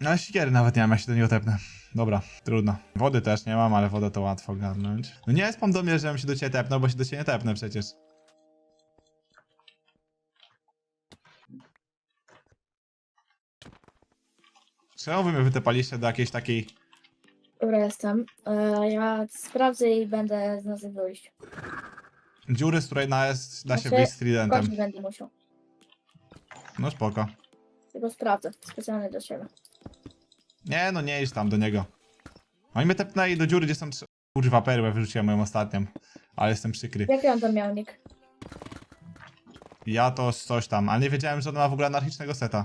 No ale nawet nie mam, jak się do niego tepnę. Dobra, trudno. Wody też nie mam, ale wodę to łatwo ogarnąć. No nie spam do mnie, żebym się do ciebie tepnął, bo się do ciebie nie tepnę przecież. Czemu wy mnie wytepaliście do jakiejś takiej... Dobra, jestem. E, ja sprawdzę i będę z nas wyjść. dziury, z której na jest, da się Znaczy, wyjść z tridentem? Kończyć będę musiał. No spoko. Tylko sprawdzę. Specjalnie do siebie. Nie, no nie idź tam do niego. Oni mnie tepnęli do dziury, gdzie są trzy... Kurwa, perłę wyrzuciłem moją ostatnią. Ale jestem przykry. Jaki on tam miał nick? Ja to coś tam, ale nie wiedziałem, że ona ma w ogóle anarchicznego seta.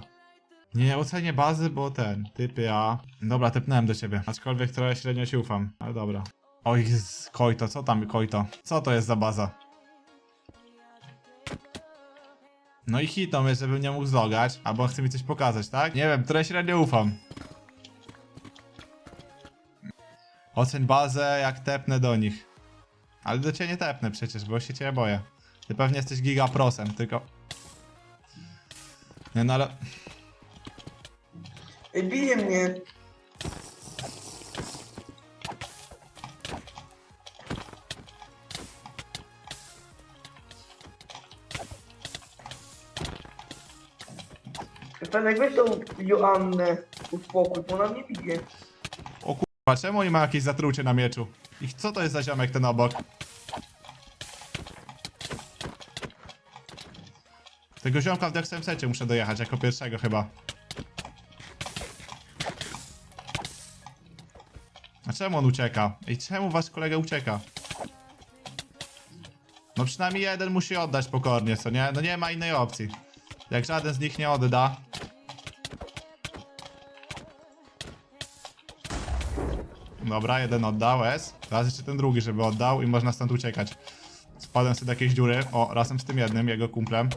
Nie ocenię bazy, bo ten, typy A. Dobra, tepnąłem do ciebie. Aczkolwiek trochę średnio ci ufam, ale dobra. Oj, jest Kojto, co tam Kojto? Co to jest za baza? No i hitą jest, żebym nie mógł zlogać, albo chce mi coś pokazać, tak? Nie wiem, trochę średnio ufam. Oceń bazę, jak tepnę do nich. Ale do ciebie nie tepnę przecież, bo się ciebie boję. Ty pewnie jesteś gigaprosem, tylko... Nie no ale... Ej, bije mnie. Fenek, weź tą Joannę uspokój, bo ona mnie bije. Kurwa, czemu oni mają jakieś zatrucie na mieczu? I co to jest za ziomek ten obok? Tego ziomka w Dexem secie muszę dojechać jako pierwszego chyba. A czemu on ucieka? Ej, czemu wasz kolega ucieka? No przynajmniej jeden musi oddać pokornie, co nie? No nie ma innej opcji. Jak żaden z nich nie odda, Dobra, jeden oddał, S. Teraz jeszcze ten drugi, żeby oddał i można stąd uciekać. Spadłem sobie do jakiejś dziury. O, razem z tym jednym, jego kumplem.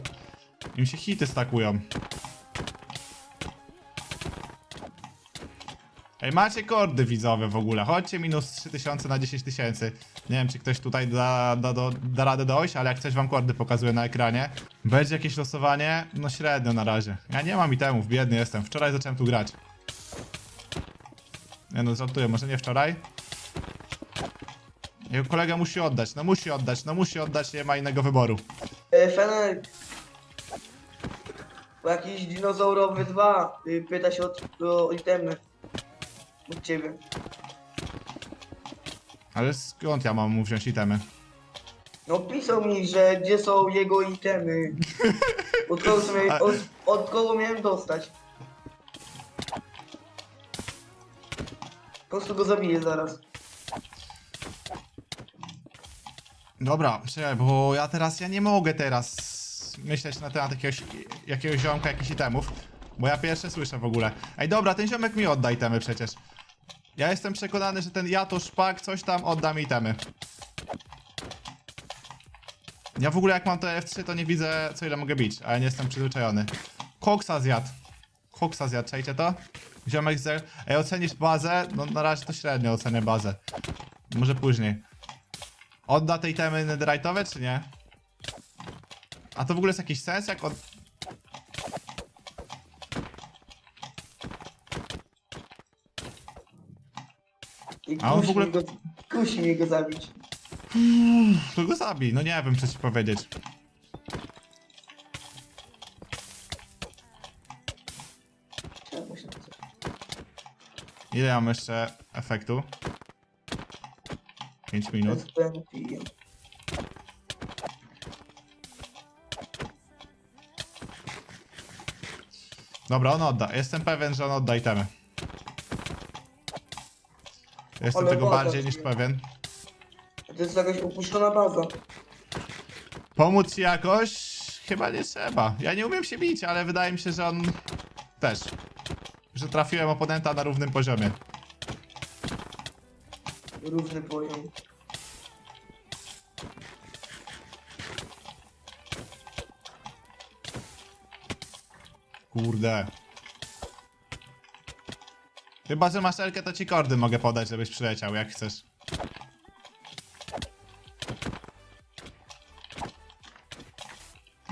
Im się hity stakują. Ej, macie kordy widzowe w ogóle. Chodźcie minus 3000 na 10 tysięcy. Nie wiem, czy ktoś tutaj da, da, da, da radę dojść, ale jak coś wam kordy pokazuje na ekranie. Będzie jakieś losowanie? No średnio na razie. Ja nie mam itemów, biedny jestem. Wczoraj zacząłem tu grać. Nie no, żartuję, może nie wczoraj. Jego kolega musi oddać, no musi oddać, no musi oddać, nie ma innego wyboru. E, Fenek. Bo jakiś dinozaurowy dwa y, pyta się o, o itemy. Od ciebie. Ale skąd ja mam mu wziąć itemy? No pisał mi, że gdzie są jego itemy. Od kogo, sobie, od, od kogo miałem dostać. Prostu go zabiję zaraz. Dobra, czekaj, bo ja teraz, ja nie mogę teraz myśleć na temat jakiegoś, jakiegoś ziomka, jakichś itemów, bo ja pierwsze słyszę w ogóle. Ej, dobra, ten ziomek mi odda itemy przecież. Ja jestem przekonany, że ten ja to szpak, coś tam odda mi itemy. Ja w ogóle jak mam te F3, to nie widzę, co ile mogę bić, ale nie jestem przyzwyczajony. Koksa zjadł. Koksa zjadł, czajcie to? Ziomek z... Ej, ocenisz bazę? No na razie to średnio ocenię bazę. Może później. Odda tej temy netherite'owe, czy nie? A to w ogóle jest jakiś sens, jak od... I A on w kusi, ogóle- mi go, kusi mi go zabić. To go zabij, no nie wiem, co ci powiedzieć. Ile mam jeszcze efektu? 5 minut. Dobra, on odda. Jestem pewien, że on odda itemy. Jestem Ale tego woda bardziej niż pewien. To jest jakaś opuszczona baza. Pomóc ci jakoś? Chyba nie trzeba. Ja nie umiem się bić, ale wydaje mi się, że on też. Że trafiłem oponenta na równym poziomie. Różny poziom. Kurde. Chyba, że masz elkę, to ci kordy mogę podać, żebyś przyleciał, jak chcesz.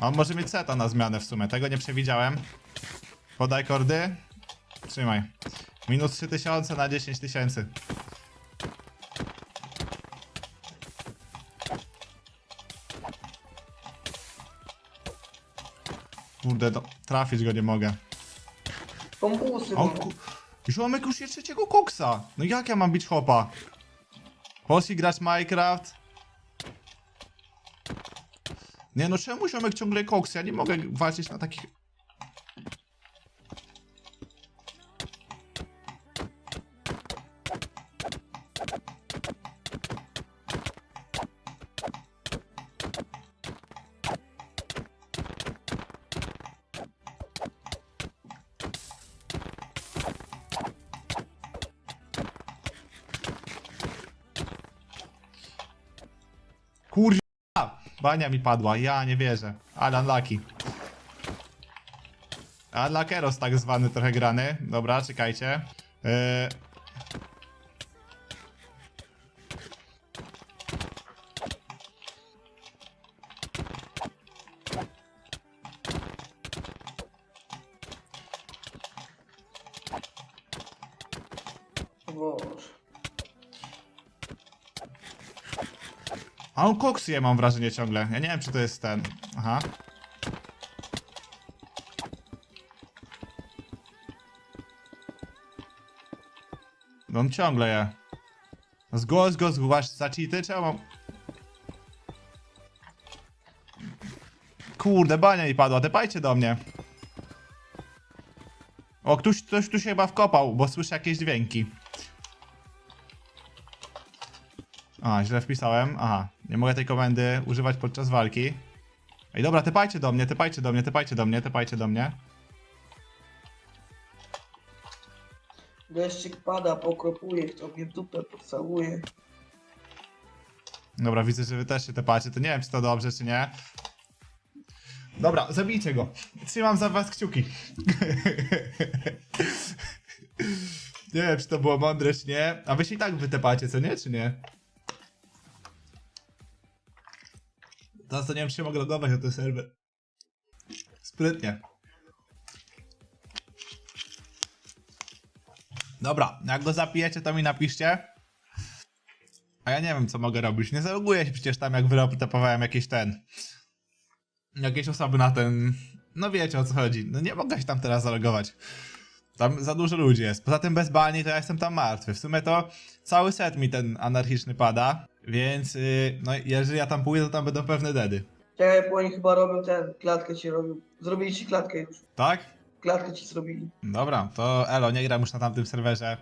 On może mieć seta na zmianę w sumie, tego nie przewidziałem. Podaj kordy. Trzymaj. Minus 3000 na 10 tysięcy. Kurde, no, trafić go nie mogę. Kompusy. O, mam. ku... Ziomek już jest trzeciego koksa. No jak ja mam bić chłopa? Polski gracz Minecraft. Nie no, czemu ziomek ciągle koks? Ja nie mogę walczyć na takich... Bania mi padła, ja nie wierzę. Ale unlucky. Unlockeros tak zwany trochę grany. Dobra, czekajcie. Yy... Boże. A on koksuje mam wrażenie ciągle. Ja nie wiem czy to jest ten. Aha. No on ciągle je. Zgłoś go, zgłaś za cheaty, ja mam... Kurde, bania mi padła, tepajcie do mnie. O, ktoś, ktoś tu się chyba wkopał, bo słyszę jakieś dźwięki. A, źle wpisałem. Aha, nie mogę tej komendy używać podczas walki. Ej, dobra, tepajcie do mnie, tepajcie do mnie, tepajcie do mnie, tepajcie do mnie. Deszczyk pada, pokropuje, kto mnie w dupę pocałuje. Dobra, widzę, że wy też się tepacie, to nie wiem, czy to dobrze, czy nie. Dobra, zabijcie go. Trzymam za was kciuki. nie wiem, czy to było mądre, czy nie. A wy się i tak wytepacie, co nie, czy nie? Teraz to nie wiem, czy się mogę logować na ten serwer. Sprytnie. Dobra, jak go zapijecie, to mi napiszcie. A ja nie wiem, co mogę robić. Nie zaloguję się przecież tam, jak wytapowałem jakiś ten. Jakieś osoby na ten. No wiecie o co chodzi. No nie mogę się tam teraz zalogować. Tam za dużo ludzi jest. Poza tym bez bani to ja jestem tam martwy. W sumie to cały set mi ten anarchiczny pada. Więc yy, no jeżeli ja tam pójdę, to tam będą pewne dedy. Czekaj, bo oni chyba robią ten, klatkę ci robią. Zrobili ci klatkę już. Tak? Klatkę ci zrobili. Dobra, to elo, nie gram już na tamtym serwerze.